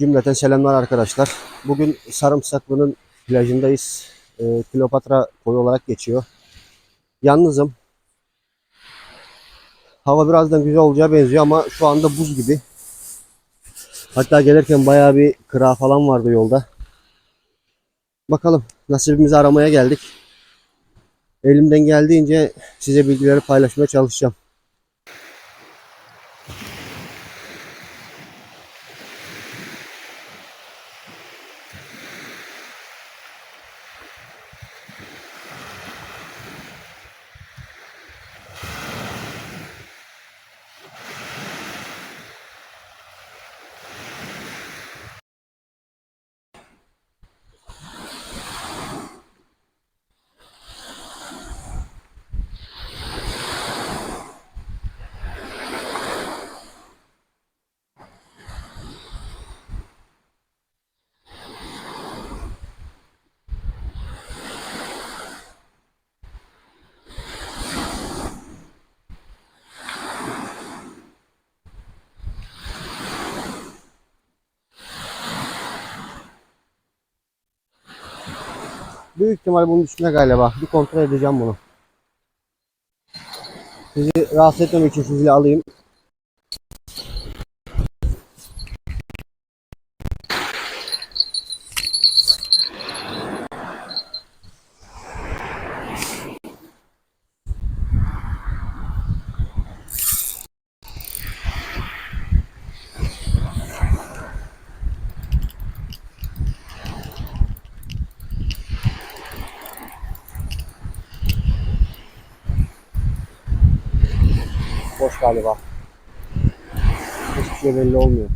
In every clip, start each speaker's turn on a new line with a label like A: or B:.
A: Cümleten selamlar arkadaşlar. Bugün Sarımsaklı'nın plajındayız. Ee, Kleopatra koyu olarak geçiyor. Yalnızım. Hava birazdan güzel olacağı benziyor ama şu anda buz gibi. Hatta gelirken bayağı bir kıra falan vardı yolda. Bakalım nasibimizi aramaya geldik. Elimden geldiğince size bilgileri paylaşmaya çalışacağım. Büyük ihtimal bunun üstünde galiba. Bir kontrol edeceğim bunu. Sizi rahatsız etmemek için sizi alayım. Galiba. Hiçbir şey belli olmuyor.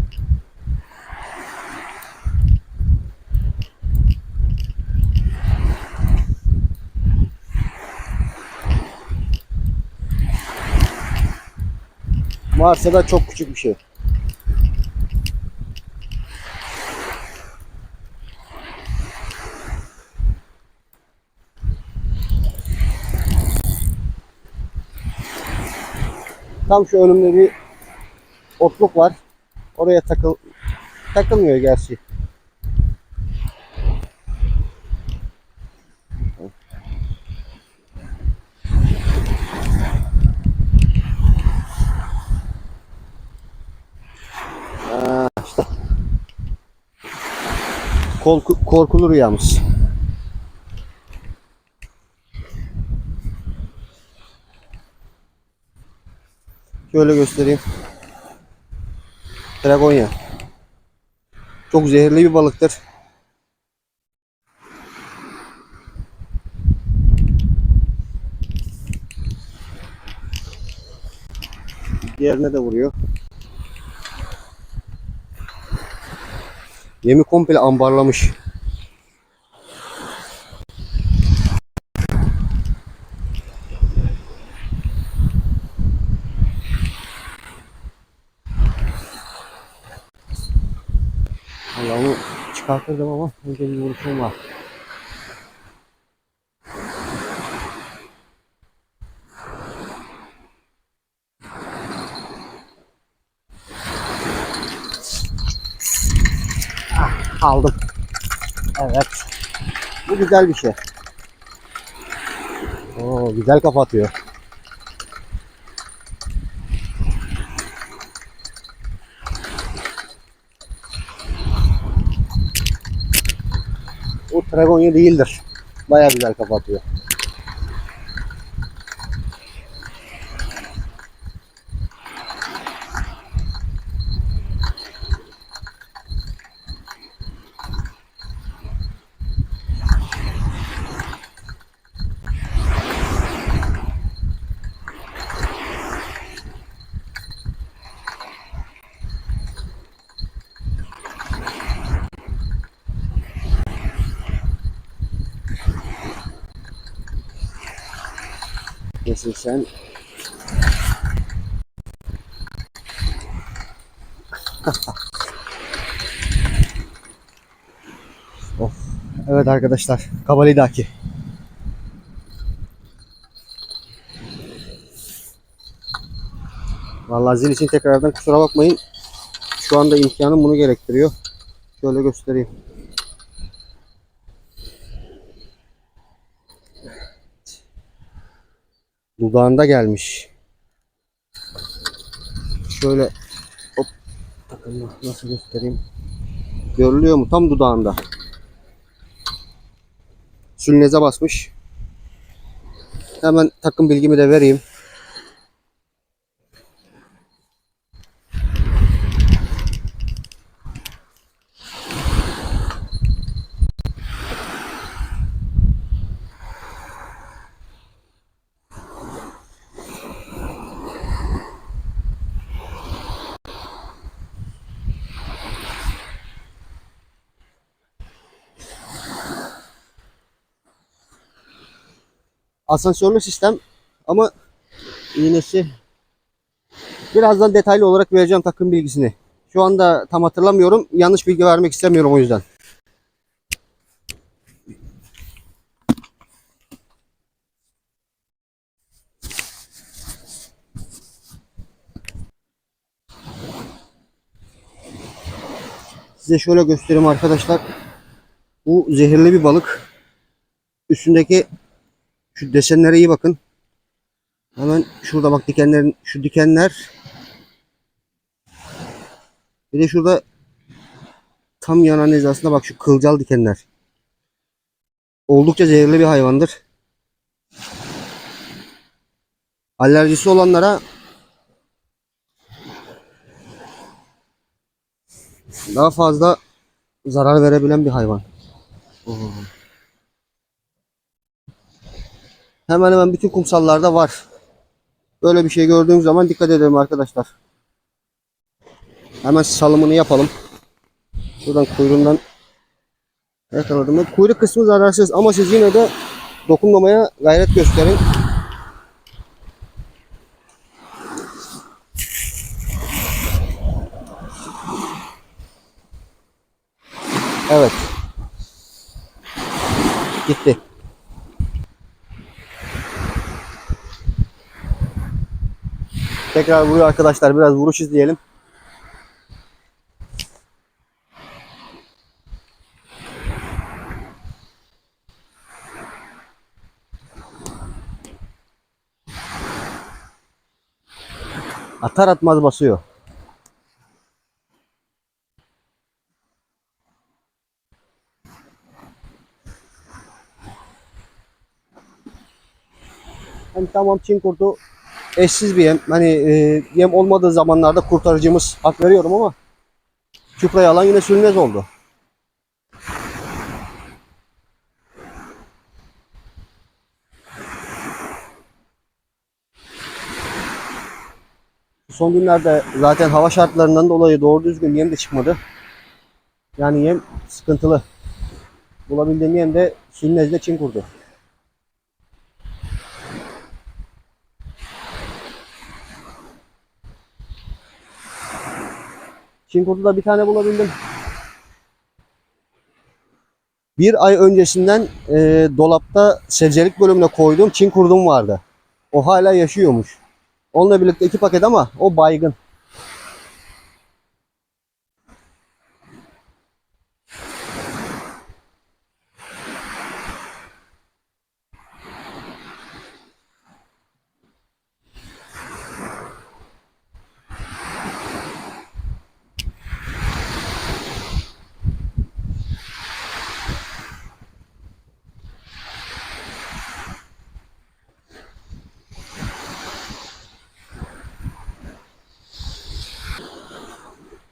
A: Varsa da çok küçük bir şey. Tam şu önümde bir otluk var. Oraya takıl takılmıyor gerçi. Ha, işte. Korku, korkulu rüyamız. Şöyle göstereyim. Dragonya. Çok zehirli bir balıktır. Diğerine de vuruyor. Yemi komple ambarlamış. Allah onu çıkartırdım ama önce bir vuruşum var. Ah, aldım. Evet. Bu güzel bir şey. Oo, güzel kapatıyor. O Tragonya değildir. Baya güzel kapatıyor. Nesin sen? of. Evet arkadaşlar. Kabalidaki. Vallahi zil için tekrardan kusura bakmayın. Şu anda imkanım bunu gerektiriyor. Şöyle göstereyim. Dudağında gelmiş. Şöyle hop nasıl göstereyim. Görülüyor mu? Tam dudağında. Sülneze basmış. Hemen takım bilgimi de vereyim. Asansörlü sistem ama iğnesi birazdan detaylı olarak vereceğim takım bilgisini. Şu anda tam hatırlamıyorum. Yanlış bilgi vermek istemiyorum o yüzden. Size şöyle göstereyim arkadaşlar. Bu zehirli bir balık. Üstündeki şu desenlere iyi bakın. Hemen şurada bak dikenlerin şu dikenler. Bir de şurada tam yanan hizasında bak şu kılcal dikenler. Oldukça zehirli bir hayvandır. Alerjisi olanlara daha fazla zarar verebilen bir hayvan. Oo. Hemen hemen bütün kumsallarda var. Böyle bir şey gördüğüm zaman dikkat edelim arkadaşlar. Hemen salımını yapalım. Buradan kuyruğundan yakaladım. Kuyruk kısmı zararsız ama siz yine de dokunmamaya gayret gösterin. Evet. Gitti. Tekrar vuruyor arkadaşlar. Biraz vuruş izleyelim. Atar atmaz basıyor. Hani tamam Çin kurdu eşsiz bir yem. Hani e, yem olmadığı zamanlarda kurtarıcımız hak veriyorum ama çuprayı alan yine sürmez oldu. Son günlerde zaten hava şartlarından dolayı doğru düzgün yem de çıkmadı. Yani yem sıkıntılı. Bulabildiğim yem de sülnezle Çin kurdu. Çin kurdu da bir tane bulabildim. Bir ay öncesinden e, dolapta sebzelik bölümüne koyduğum Çin kurdum vardı. O hala yaşıyormuş. Onunla birlikte iki paket ama o baygın.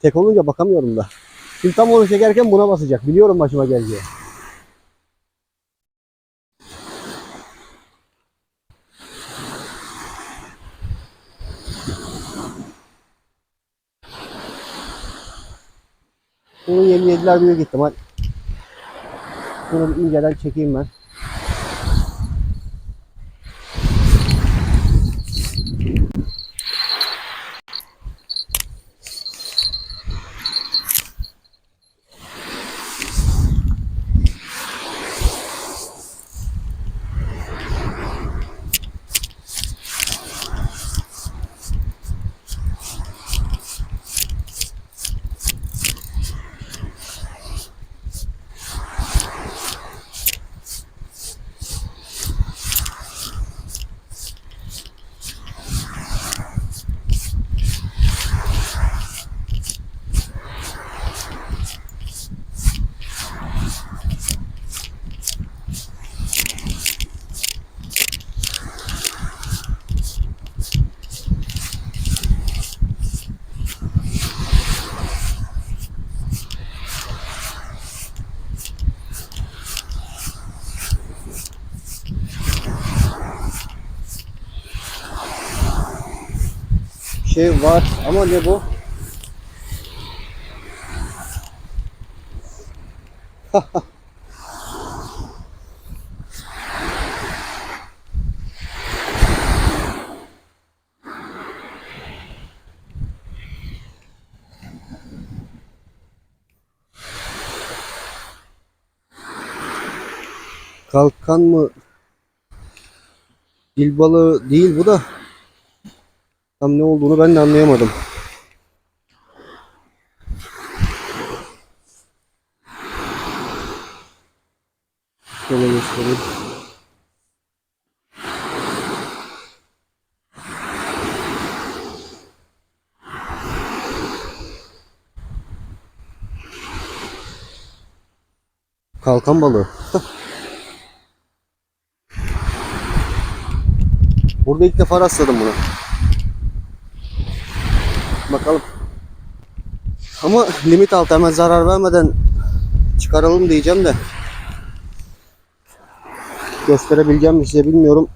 A: Tek olunca bakamıyorum da. Şimdi tam onu çekerken buna basacak. Biliyorum başıma geleceği. Bunu yeni yediler büyük ihtimal. Bunu inceden çekeyim ben. Şey var ama ne bu? Kalkan mı? Dil balığı değil bu da. Tam ne olduğunu ben de anlayamadım. Şöyle göstereyim. Kalkan balığı. Burada ilk defa rastladım buna. Bakalım. Ama limit altı hemen zarar vermeden çıkaralım diyeceğim de. Gösterebileceğim mi size bilmiyorum.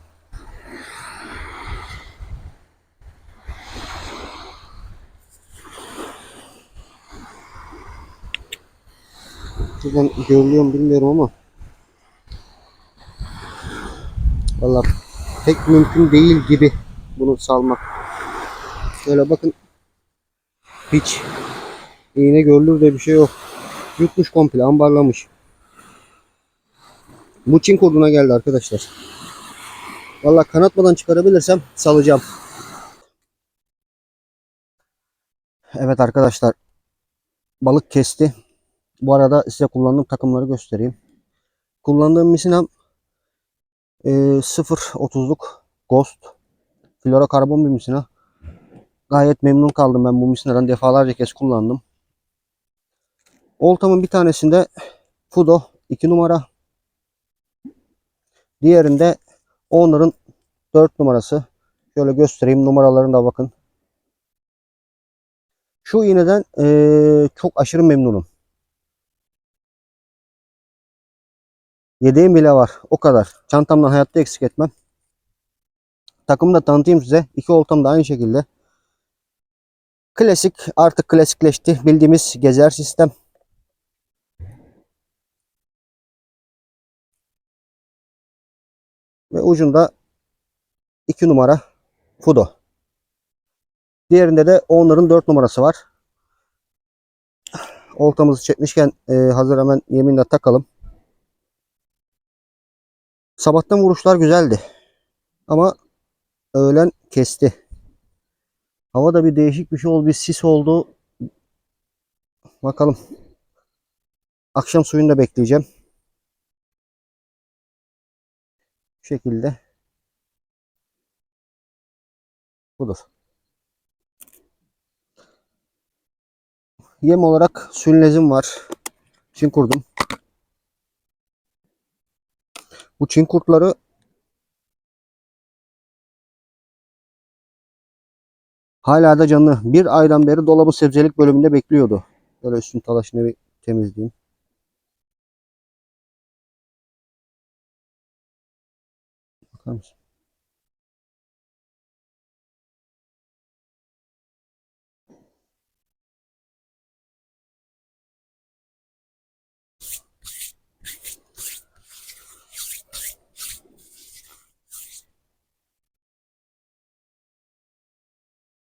A: Buradan görülüyor mu bilmiyorum ama. Vallahi pek mümkün değil gibi bunu salmak. Şöyle bakın. Hiç iğne görülür de bir şey yok. Yutmuş komple ambarlamış. Bu Çin kurduna geldi arkadaşlar. Vallahi kanatmadan çıkarabilirsem salacağım. Evet arkadaşlar. Balık kesti. Bu arada size kullandığım takımları göstereyim. Kullandığım misinam e, 0.30'luk Ghost florokarbon bir misina. Gayet memnun kaldım ben bu misinadan. Defalarca kez kullandım. Oltamın bir tanesinde Fudo 2 numara. Diğerinde Owner'ın 4 numarası. Şöyle göstereyim numaralarına da bakın. Şu iğneden eee, çok aşırı memnunum. Yedeğim bile var. O kadar. Çantamdan hayatta eksik etmem. Takımı da tanıtayım size. İki oltam da aynı şekilde. Klasik artık klasikleşti. Bildiğimiz gezer sistem. Ve ucunda 2 numara Fudo. Diğerinde de Owner'ın 4 numarası var. Oltamızı çekmişken e, hazır hemen yeminle takalım. Sabahtan vuruşlar güzeldi. Ama öğlen kesti. Havada bir değişik bir şey oldu. Bir sis oldu. Bakalım. Akşam suyunda bekleyeceğim. Bu şekilde. Budur. Yem olarak sülnezim var. Çin kurdum. Bu Çin kurtları hala da canlı. Bir aydan beri dolabı sebzelik bölümünde bekliyordu. Böyle üstün talaşını bir temizleyeyim. Bakar mısın?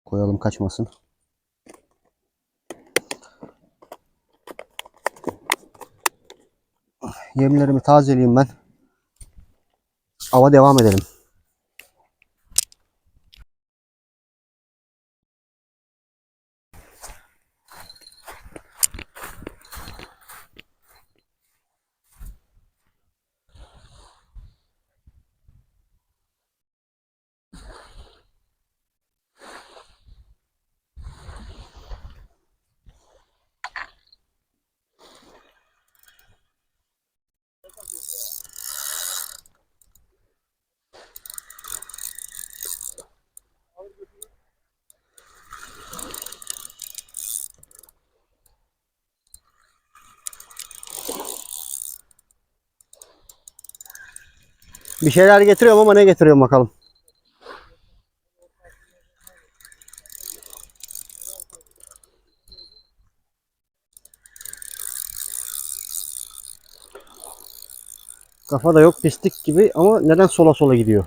A: Koyalım kaçmasın. Yemlerimi tazeleyeyim ben. Ava devam edelim. Bir şeyler getiriyorum ama ne getiriyorum bakalım. Kafa da yok pislik gibi ama neden sola sola gidiyor?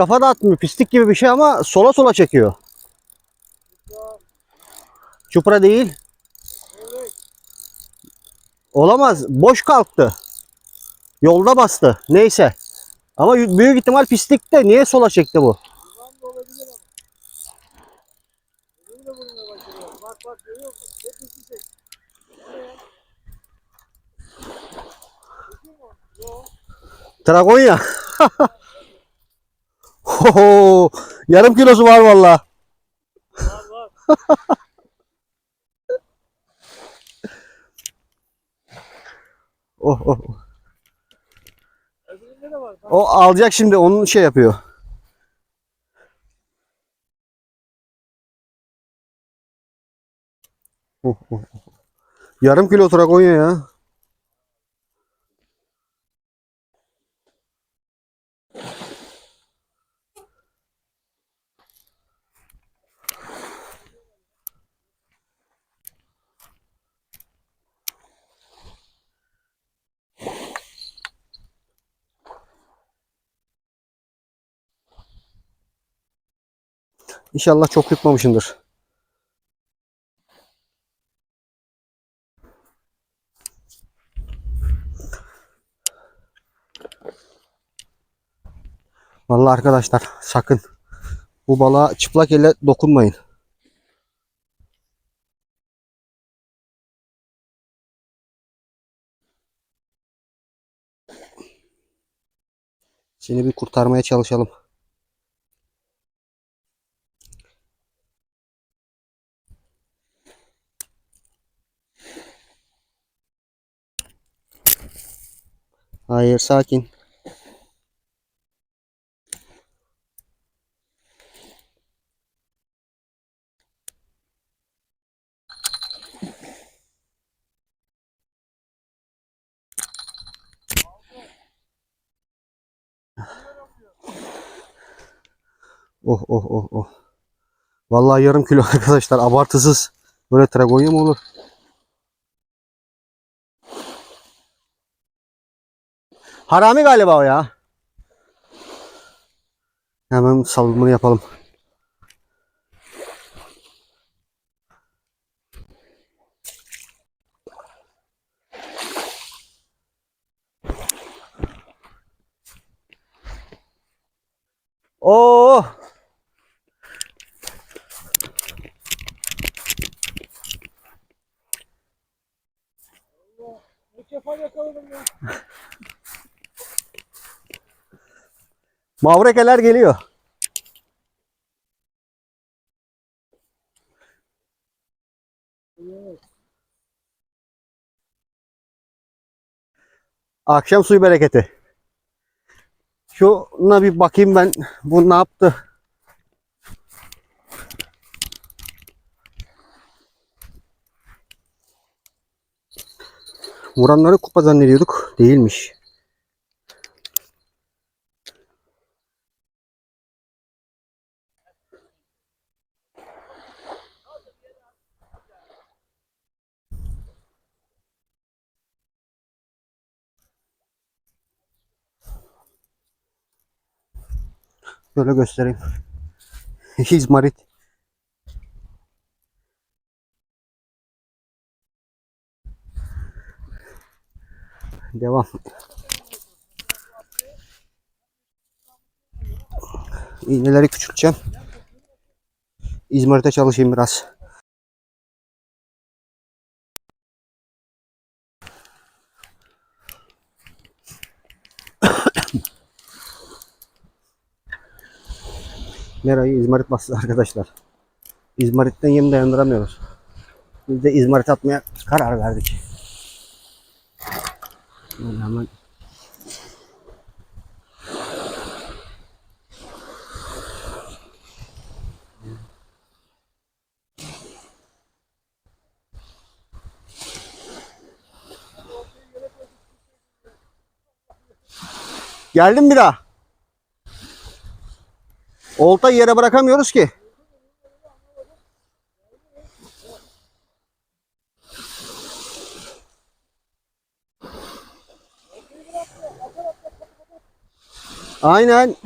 A: Kafa dağıtmıyor. Pislik gibi bir şey ama sola sola çekiyor. Çupra değil. Olamaz. Boş kalktı. Yolda bastı. Neyse. Ama büyük ihtimal pislikte. Niye sola çekti bu?
B: Da. Bak.
A: Hoho, yarım kilosu var valla.
B: Var var.
A: Oh, oh.
B: Öbüründe de var. Bak,
A: O alacak şimdi onun şey yapıyor. Oh, oh, oh. Yarım kilo tragonya ya. İnşallah çok yutmamışımdır. Vallahi arkadaşlar sakın bu balığa çıplak elle dokunmayın. Seni bir kurtarmaya çalışalım. Hayır sakin. Oh oh oh oh. Vallahi yarım kilo arkadaşlar abartısız. Böyle tragonya mı olur? Harami galiba o ya. Hemen salımını yapalım. Oo!
B: Ne kefal yakaladım ya.
A: Mavrekeler geliyor. Akşam suyu bereketi. Şuna bir bakayım ben. Bu ne yaptı? Vuranları kupa zannediyorduk. Değilmiş. Şöyle göstereyim. İzmarit. Devam. İğneleri küçülteceğim. İzmir'de çalışayım biraz. Mera'yı izmarit bastı arkadaşlar. İzmaritten yem dayandıramıyoruz. Biz de izmarit atmaya karar verdik. Böyle hemen Geldin bir daha. Oltayı yere bırakamıyoruz ki. Aynen.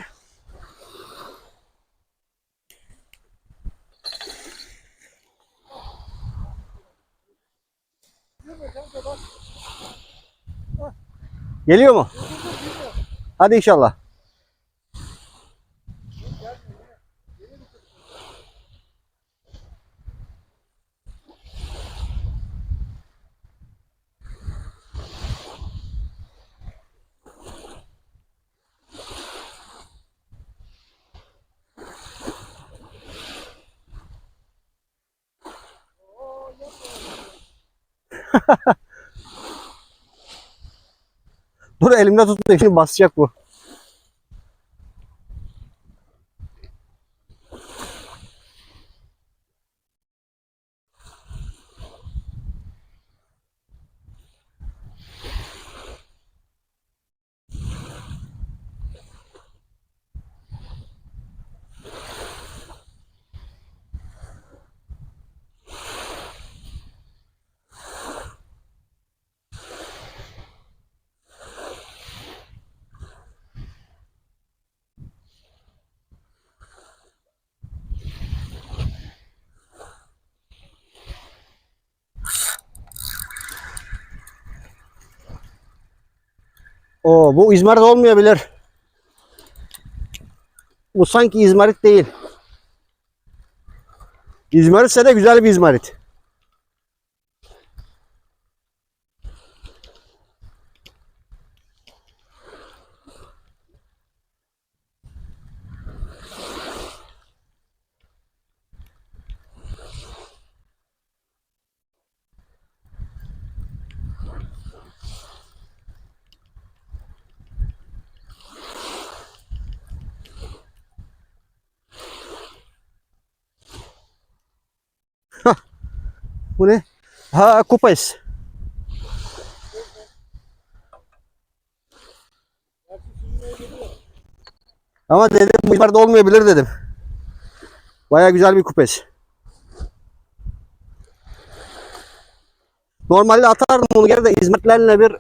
A: Geliyor mu? Hadi inşallah. Dur elimde tuttu şimdi basacak bu. Oo, bu izmarit olmayabilir. Bu sanki izmarit değil. İzmaritse de güzel bir izmarit. Bu ne? Ha kupayız. Ama dedim bu yukarıda olmayabilir dedim. Baya güzel bir kupes. Normalde atardım bunu geri de İzmitlerle bir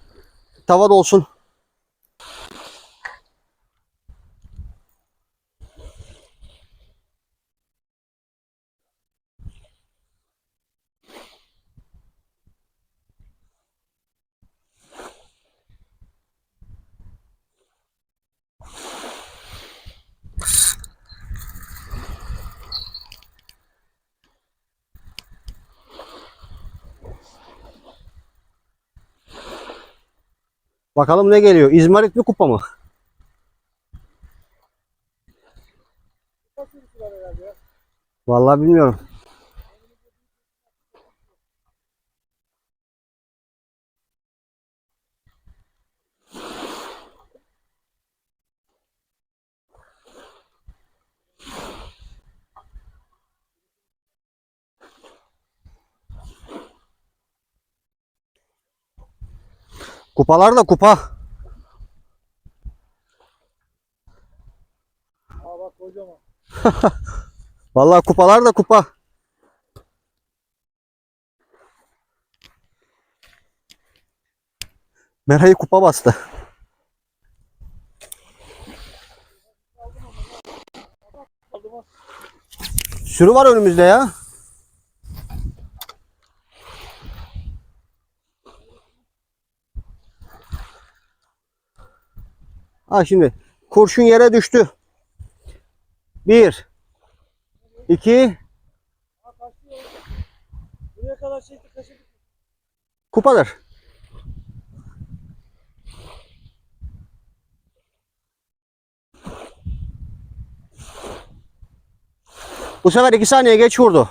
A: tava da olsun. Bakalım ne geliyor? İzmarit mi kupa mı? Vallahi bilmiyorum. Kupalar da kupa.
B: Aa bak kocaman.
A: Vallahi kupalar da kupa. Merayı kupa bastı. Sürü var önümüzde ya. Ha şimdi kurşun yere düştü. Bir. iki. Kupadır. Bu sefer iki saniye geç vurdu.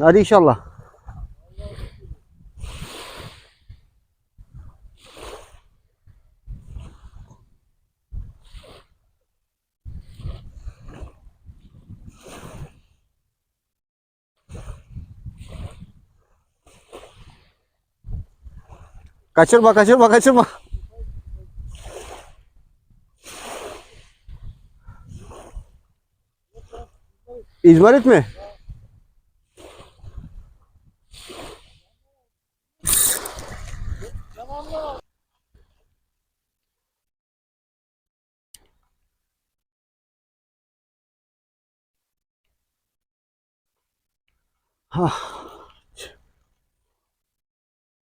A: Hadi inşallah. Kaçırma kaçırma kaçırma. İzmarit mi?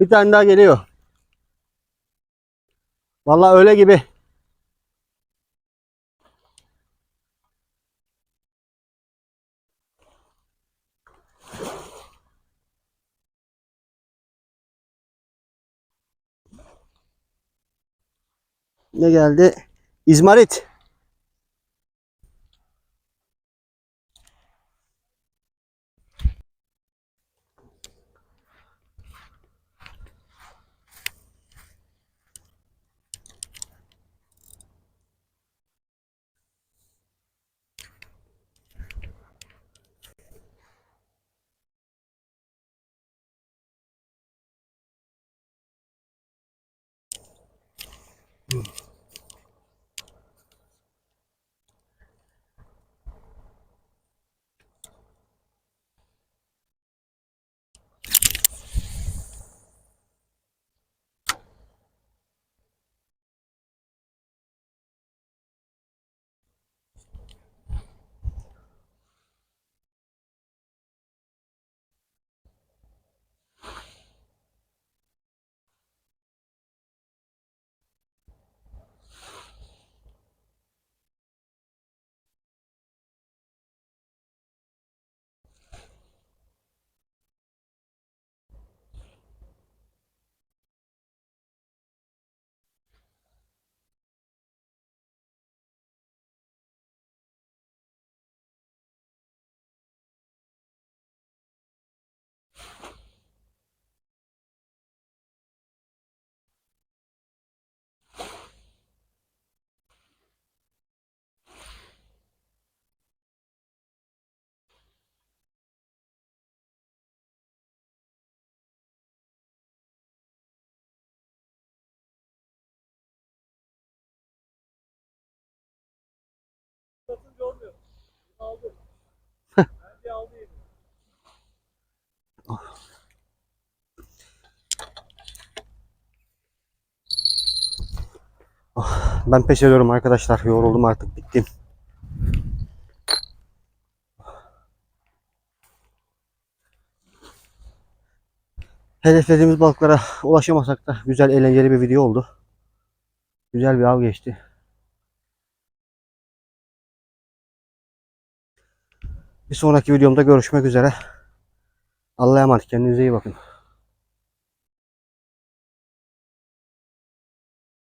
A: Bir tane daha geliyor. Vallahi öyle gibi. Ne geldi? İzmarit. Ben pes ediyorum arkadaşlar. Yoruldum artık. Bittim. Hedeflediğimiz balıklara ulaşamasak da güzel eğlenceli bir video oldu. Güzel bir av geçti. Bir sonraki videomda görüşmek üzere. Allah'a emanet. Kendinize iyi bakın.